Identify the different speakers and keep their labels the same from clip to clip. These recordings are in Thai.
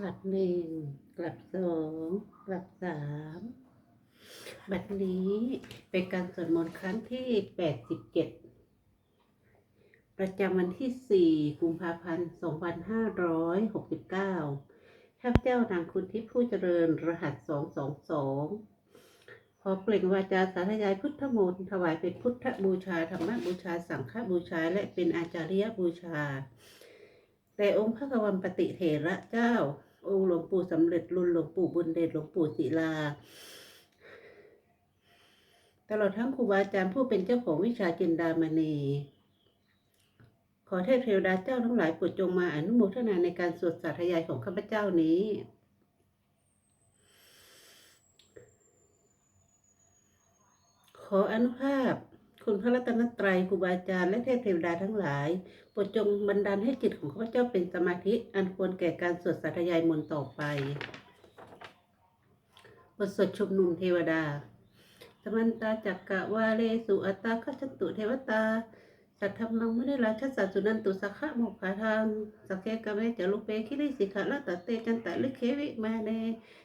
Speaker 1: กลับหนึ่งกลับสองกลับสามบัดนี้เป็นการสวดมนต์ครั้งที่แปดสิบเจ็ดประจำวันที่สี่กุมภาพันธ์สองพันห้าร้อยหกสิบเก้าข้าพเจ้านางคุณทิพย์ผู้เจริญรหัสสองสองสองขอเปล่งวาจาสาธยายพุทธมนต์ถวายเป็นพุทธบูชาธรรมบูชาสังฆบูชาและเป็นอาจาริยบูชา แต่องค์พระกวันปฏิเถระเจ้า องค์หลวงปู่สำเร็จรุ่นหลวงปู่บุญเดชหลวงปู่ศิลา ตลอดทั้งครูบาอาจารย์ผู้เป็นเจ้าของวิชาจินดามณี ขอเทพเทวดาเจ้าทั้งหลายโปรดจงมาอนุโมทนาในการสวดสาธยายของข้าพเจ้านี้ขออนุภาพ คุณพระรัตนตรัยครูบาอาจารย์และเทพเทวดาทั้งหลายโปรดจงบันดาลให้จิตของข้าพเจ้าเป็นสมาธิอันควรแก่การสวดสาธยายมนต์ต่อไปบทสวดชุมนุมเทวดาสมันตาจักกะวาเลสุอัตตาคัจตุเทวตา สัทธรรมังไม่ได้ราชสัสสุนันตุสักขะโมกขาทางสักเกกะเมจะลุเปคิริสิกะละตะเตจันตะลิเควิมาเน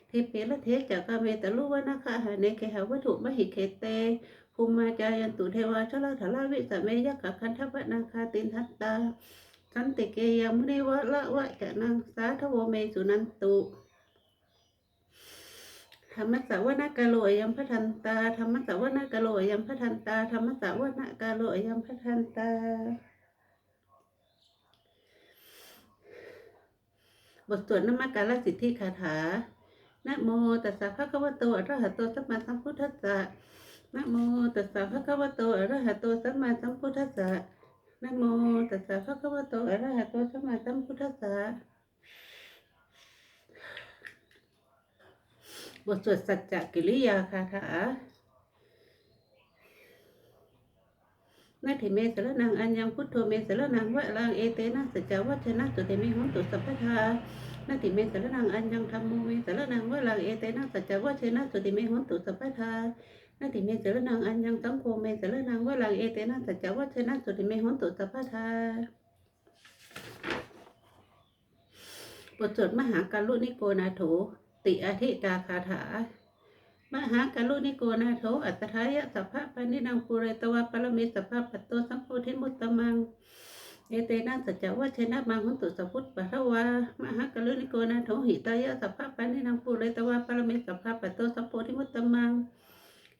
Speaker 1: เทเปละเทจักะเมตะลุวนาคาหาเนเกหาวัตถุมหิเคเต ภูมิมาจายันตุเทวาชลาธาราวิสเมยกะคันทพนาคาตินทัตตาสันติเกยมุนิวะละวะจะนังสาทโวเมสุนันตุธรรมสาวนาคาโลยัมพทันตาธรรมสาวนาคาโลยัมพทันตาธรรมสาวนาคาโลยัมพทันตา บทสวดนมกการสิทธิคาถานะโมตัสสะภะคะวะโตอะระหะโตสัมมาสัมพุทธัสสะ นะโมตัสสะภะคะวะโตอะระหะโตสัมมาสัมพุทธัสสะนะโมตัสสะภะคะวะโตอะระหะโตสัมมาสัมพุทธัสสะบทสวดสัจจกิริยาคาถานาทิเมสรนังอัญญังพุทโธเมสรนังวะลังเอเตนะสัจจวัชนะสุเตมิหุนตุสัพพทานาทิเมสรนังอัญญังธรรมโมเมสรนังวะลังเอเตนะสัจจวัชนะสุเตมิหุนตุสัพพทา นาติเมสรนังอัญญังสังโฆเมสรนังวะลังเอเตนะสัจจวัชนะสุติเมหนตุสัพพทาบทสวดมหาการุณิโกนาโถติอธิตาคาถามหาการุณิโกนาโถอัตถายะสัพพะปานินังปุเรตวะปรมิสัพพะปัตโตสัมโพธิมุตตมังเอเตนะสัจจวัชนะมังหันตุสัพพุทธปะทวามหาการุณิโกนาโถหิตายะสัพพะปานินังปุเรตวะปรมิสัพพะปัตโตสัมโพธิมุตตมัง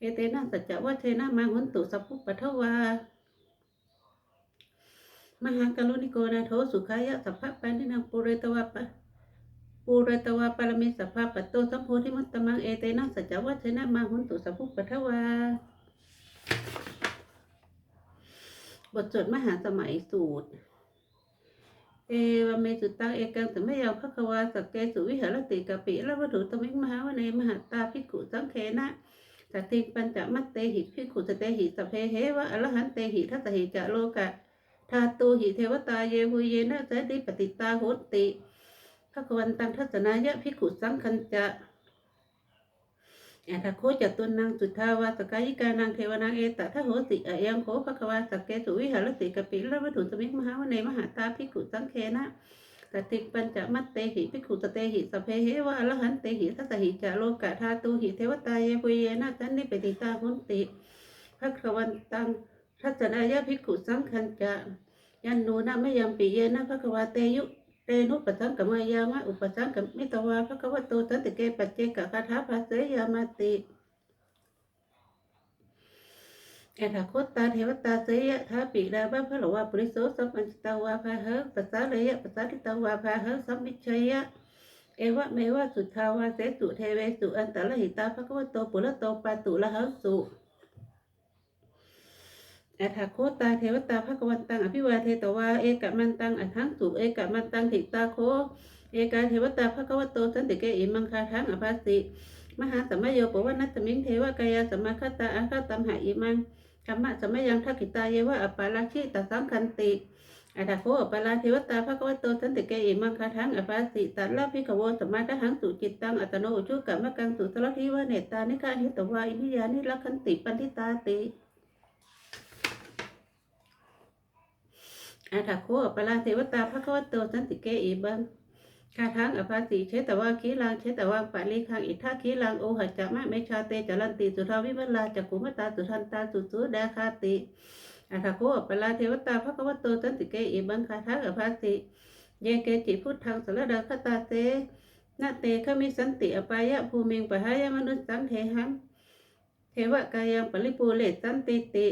Speaker 1: เอเตนะสัจจะวัชเทนะมาหุนตุสัพพุปัทวามหากรุณิโกนาโทสุขายะสัพพะปานินังปุเรตวะปะปุเรตวะปรมิสัพพะปัตโตสัมโพธิมุตตมังเอเตนะสัจจะวัชเทนะมาหุนตุสัพพุปัทวาบทสวดมหาสมัยสูตร เอวเมสุตังเอกังสมัยยังพระควาสักเกสุวิหารติกะปิละวัตถุตมิงมหาวเนมหาตาภิกขุสังเคนะ สติปัญจมัตเตหิพิขุสเตหิสเพเหวะอรหันเตหิทัสหิจะโลกะทาตูหิเทวตาเยหุเยนะสติปฏิตาโหติพระควันตังทัศนายะพิขุสังคัญจะอัตโคจตุนังสุทาวาสกายิกานังเทวนาเอตทะโหติอะยังโคภควาสเกสุวิหารติกปิละวัตถุสมิงมหาวเนมหาตาพิขุสังเคนะ สติกปัญจมัตเตหิพิกขุสเตหิสเพเหวะอรหันเตหิทัสหิจะโลกะทาตูหิเทวตาเยหุเยนะสันนิปติตาหุนติพระควันตังทัศนายะพิกขุสังคัญจะยันนูนะไม่ยำปิเยนะพระควาเตยุเตนุปัสังกมายามะอุปสังกมิตวาพระควโตสันติเกปัจเจกคาถาภาเสยามาติ เอถาคตตาเทวตาเสยะทาปิดาบะพระหลวาปริโสสัมปัญจตาวาภาเหปัสสาเลยะปัสสาทิตาวาภาเหสัมมิชัยะเอวะเมวะสุทาวาเสสุเทเวสุอันตะละหิตาภะคะวโตปุระโตปาตุละหังสุอัฏฐโคตาเทวตาภะคะวันตังอภิวาเทตวาเอกะมันตังอัทังสุเอกะมันตังถิตาโคเอกาเทวตาภะคะวโตสันติเกอิมังคาทังอภัสสิมหาสมัยโยปวนัตมิงเทวกายาสมมาคตาอาคาตัมหาอิมัง ธรรมะสมัยยังทักขิตาเยวะอปาราชิตสังคันติอัตถโคอปาราเทวตาภะควโตสันติเกอิมังคาทังอภัสสิตัลลาภิกขโวสมาทหังสุจิตตังอัตโนอุจุกะมะกังสุสลทิวะเนตานิกาหิตวาอินิยานิลักขันติปันทิตาติอัตถโคอปาราเทวตาภะควโตสันติเกอิมัง คาทังอภาสีเชตว่าคีลังเชตว่าปาลิคังอิทาคีลังโอหัจจะมะเมชาเตจรันติสุทาวิมัลลาจักุมตาสุทันตาสุสุดาคาติอัฐโคปลาเทวตาภควโตตันติเกอิบังคาทังอภาสีเยเกจิพุทธังสรดาคตาเตนาเตขมิสันติอปายะภูมิงปะหายมนุสสังเทหังเทวกายังปริปูเลสันติติ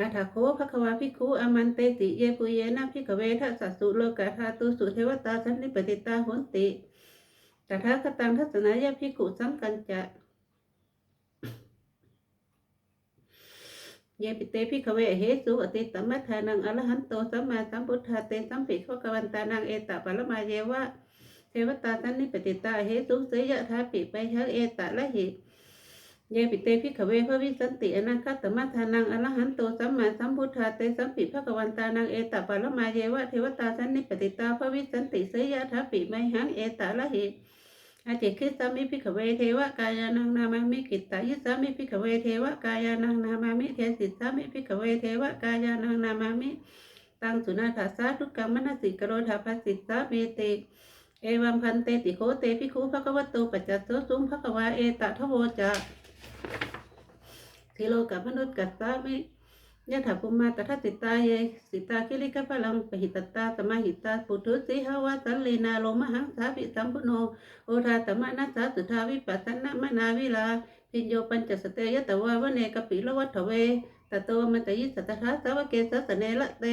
Speaker 1: อาถาโคภควาภิกขุอามันเตติเยปุเยนะภิกเวทัสสสุโลกาธาตุสุเทวตาสันนิปติตาโหนติตถาคตังทัศนายภิกขุสังกันจะเยปิเตภิกเวเหสุอติตมัทธานังอรหันโตสัมมาสัมพุทธาเตสัมปิขกวันตานังเอตปะละมาเยวะเทวตาสันนิปติตาเหสุเสยยะทาปิไปหะเอตละหิ เยปิเตพิขเวพระวิสันติอนาคตมัทานังอรหันโตสัมมาสัมพุทธาเตสัมปิภะกวันตานังเอตปาลมาเยวะเทวตาสันนิปติตาพระวิสันติเสยยะทัปิไมหังเอตาละหิอาเจคิสามิพิขเวเทวกายานังนามามิกิตตายิสามิพิขเวเทวกายานังนามามิเทสิสามิพิขเวเทวกายานังนามามิตังสุนาถาสาทุกกัมมนสิกโรธาภัสสิสาเมเตเอวัมพันเตติโคเตพิคุภะคะวะโตปัจจัสโสสุมภะคะวาเอตทะโวจะ ทิโลกับมนุษย์กัสสามิยะถาภูมาตถาติตาเยสิตาคิริกะพลังปหิตตาสมาหิตาปุถุสีหาวาสันเลนาโลมหังสาภิสัมพุโนโอทาตมะนัสสาสุทาวิปัสสนะมนาวิลาพิญโยปัญจสเตยตวาวเนกปิลวัฏเวตโตมันตยิสัตถาสาวเกสสเนละเต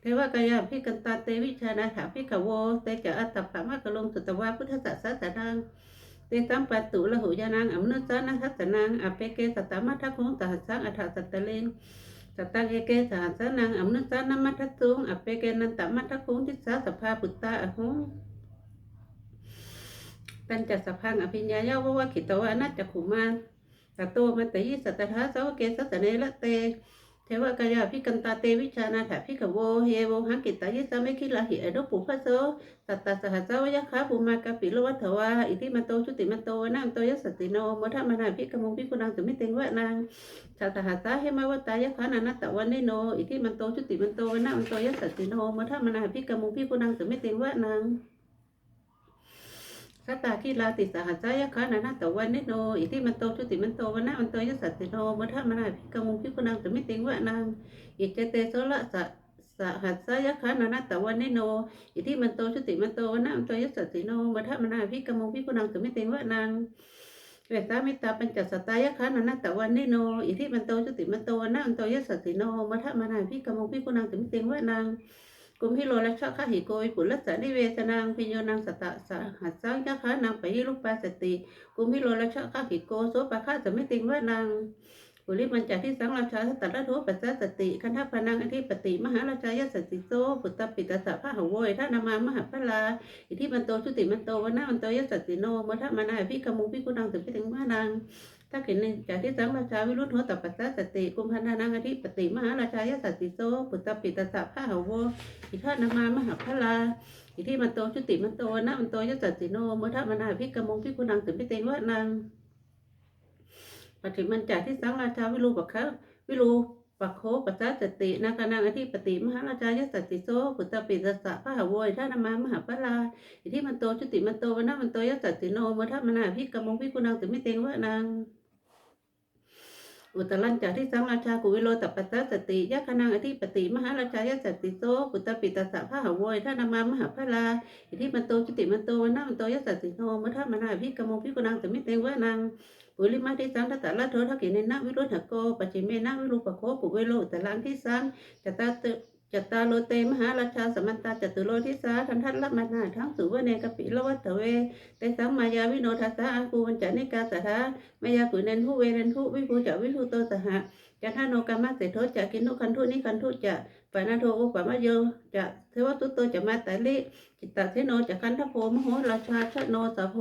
Speaker 1: เทวกายาพิกันตาเตวิชานาถาพิกโวเตจะอัตตปะมะกะลงสุตวาพุทธสัสสะสะนัง เตสัมปัตตุละหุยานังอมนุสสานังทัสสนังอเปเกสัตตมัทธคงสหัสสังอัฏฐสัตตะเลงสัตตังเอเกสหัสสนังอมนุสสานัมมัทตุงอเปเกนันตมัทธคงทิสาสภาปุตตาอหุงตันจัสสพังอภิญญายาววะขิตวะนัจจขุมานตโตมันตยิสัตถาสาวเกสัสเนละเต วกายาพิกันตาเตวิชานาถาพิกโวเฮโวหังกิตายิสามิคิลาหิอดุปุพะโสสัตตสหัสวยะขาภูมากะปิโลวัฏวาอิติมันโตชุติมันโตนามโตยสสติโนมทมนาภิกมุงพิกุนังสุมิเตงวะนางสัตตหัสเหมาวตายะขานานัตตะวันเนโนอิติมันโตชุติมันโตนามโตยสสติโนมทมนาภิกมุงพิกุนังสุมิเตงวะนาง สัตาคิลาติสหัสยะขานานัตะวันเนโนอิติมันโตชุติมันโตวันะมันโตยสสติโนมทมนาภิกมุงพิกุนังสุมิเตงวะนางอิเจเตโสละสะสหัสสะยะขานานัตะวันเนโนอิทิมันโตชุติมันโตวันะมันโตยสสติโนมัทมนาพิกมงพิกุนังสุมิเตงวะนางเวตามิตาปัญจสตายะขานันตะวันนิโนอิทิมันโตชุติมันโตวันะมันโตยสสติโนมัทมนาพิกมงพิกุนังสุมิเตงวะนาง กุมพิโลลักษะขะหิโกวิปุลัสสะนิเวสนางพิญโยนังสตะสะหัสสังยะขานังปะยิลุปาสติ กุมพิโลลักษะขะหิโกโสปะคะสมิเตงวะนางปุริมันจาที่สังราชาตัตระโทปัสสะสติคันทัพนังอธิปติ มหาราชายสติโซปุตตปิตสะพะหโวยท่านามามหาพลาอิทิมันโตชุติมันโตวนามันโตยสติโนมทมานาพิกมุพิกุนังสุพิถึงมานัง ถ้าเห็นในจากที่สังราชาวิรุธโหตปัสสะสติกุมพันธานังอธิปติมหาราชายสติโซปุตตปิตสะพระหโวอิท่านามามหาพลาอิทิมันโตชุติมันโตนามันโตยสัตติโนมทมานาพิกมุพิกุนังสุพิถึงมานังปฏิมันจากที่สังราชาวิรูปะคะวิรูปโคปัสสะสตินาคานังอธิปติมหาราชายสติโซปุตตปิตสะพระหโวยท่านามามหาปลาอิทิมันโตชุติมันโตนะมันโตยสัตติโนมทัมนาพิกมงพิกุนังตุมิเตวะนาง อุตรันจากที่สังราชากุวิโรตปัสสะสติยะคนังอธิปติ มหาราชายสติโซปุตตปิตสะพะหโวยท่านามามหาปลาอิทิมันโตจิติมันโตวนะมันโตยสติโนมทัมนาพิกมงพิกุนังตมิเตงวะนังปุริมาที่สังทัตตะละโททักขิเนนะวิรุธโกปัจิเมนะวิรูปโคปุเวโลตลังที่สังจตตาต จตตาโลเตมหาราชาสมันตาจตุโลทิสาทันทัตละมนาทั้งสุวเนกปิละวัตเวเตสังมายาวิโนทัสสะอากูวันจานิกาสถามายากุเนนทุเวเรนทุวิภูจะวิภูโตสหะจันทโนกามาเสโทจะกินุคันทุนิคันทุจะปานาโทอุปมาโยจะเทวตุโตจะมาตาลิจิตตเทโนจะคันทโพมโหราชาชโนสะโพ